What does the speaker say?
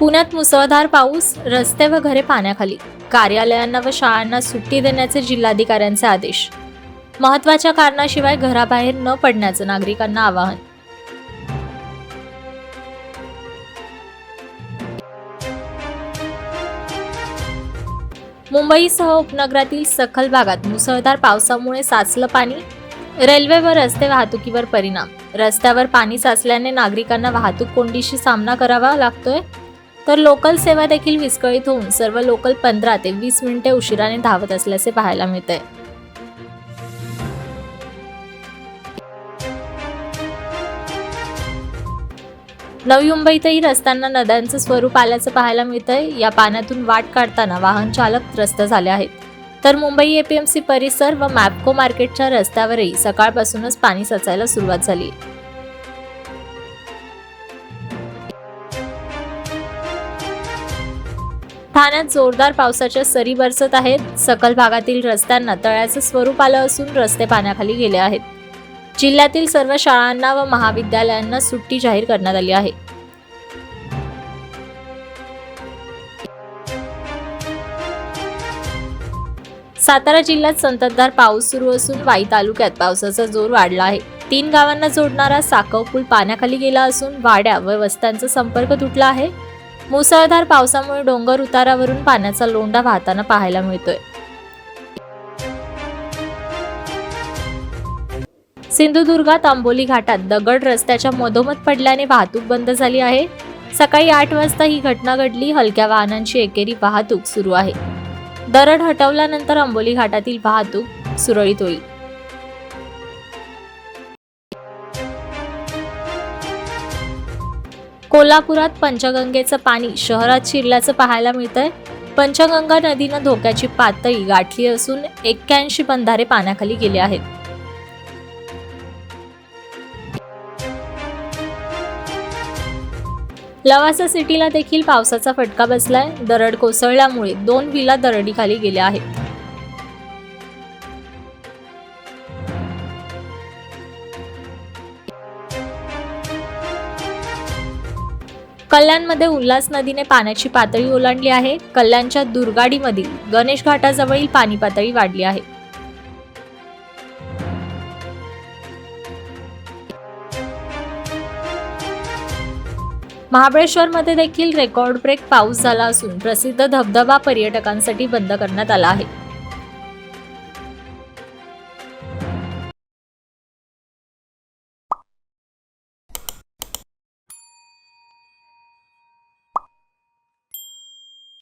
पुण्यात मुसळधार पाऊस रस्ते व घरे पाण्याखाली. कार्यालयांना व शाळांना सुट्टी देण्याचे जिल्हाधिकाऱ्यांचे आदेश. महत्त्वाच्या कारणाशिवाय घराबाहेर न पडण्याचं नागरिकांना आवाहन. मुंबईसह उपनगरातील सखल भागात मुसळधार पावसामुळे साचलं पाणी रेल्वे व रस्ते वाहतुकीवर परिणाम. रस्त्यावर पाणी साचल्याने नागरिकांना वाहतूक कोंडीशी सामना करावा लागतोय तर लोकल सेवा देखील विस्कळीत होऊन सर्व लोकल पंधरा ते वीस मिनिटे उशिराने धावत असल्याचे पाहायला मिळते नवी मुंबईतही रस्त्यांना नद्यांचं स्वरूप आल्याचं पाहायला मिळतंय. या पाण्यातून वाट काढताना वाहन चालक त्रस्त झाले आहेत. तर मुंबई एपीएमसी परिसर व मॅपको मार्केटच्या रस्त्यावरही सकाळपासूनच पाणी साचायला सुरुवात झाली. ठाण्यात जोरदार पावसाच्या सरी बरसत आहेत. सकल भागातील रस्त्यांना तळ्याचं स्वरूप आलं असून रस्ते पाण्याखाली गेले आहेत. जिल्ह्यातील सर्व शाळांना व महाविद्यालयांना सुट्टी जाहीर करण्यात आली आहे. सातारा जिल्ह्यात संततधार पाऊस सुरू असून वाई तालुक्यात पावसाचा जोर वाढला आहे. तीन गावांना जोडणारा साकव पूल पाण्याखाली गेला असून वाड्या व वस्त्यांचा संपर्क तुटला आहे. मुसळधार पावसामुळे डोंगर उतारावरून पाण्याचा लोंढा वाहताना पाहायला मिळतोय. सिंधुदुर्गात आंबोली घाटात दगड रस्त्याच्या मधोमध पडल्याने वाहतूक बंद झाली आहे. सकाळी आठ वाजता ही घटना घडली. हलक्या वाहनांची एकेरी वाहतूक सुरू आहे. दरड हटवल्यानंतर आंबोली घाटातील वाहतूक सुरळीत होईल. कोल्हापुरात पंचगंगेचं पाणी शहरात शिरल्याचं पाहायला मिळतंय. पंचगंगा नदीनं धोक्याची पातळी गाठली असून एक्क्याऐंशी बंधारे पाण्याखाली गेले आहेत. लवासा सिटीला देखील पावसाचा फटका बसलाय. दरड कोसळल्यामुळे दोन विला दरडीखाली गेल्या आहेत. कल्याणमध्ये उल्हास नदीने पाण्याची पातळी ओलांडली आहे. कल्याणच्या दुर्गाडीमधील गणेश घाटाजवळील पाणी पातळी वाढली आहे. महाबळेश्वरमध्ये देखील रेकॉर्ड ब्रेक पाऊस झाला असून प्रसिद्ध धबधबा पर्यटकांसाठी बंद करण्यात आला आहे.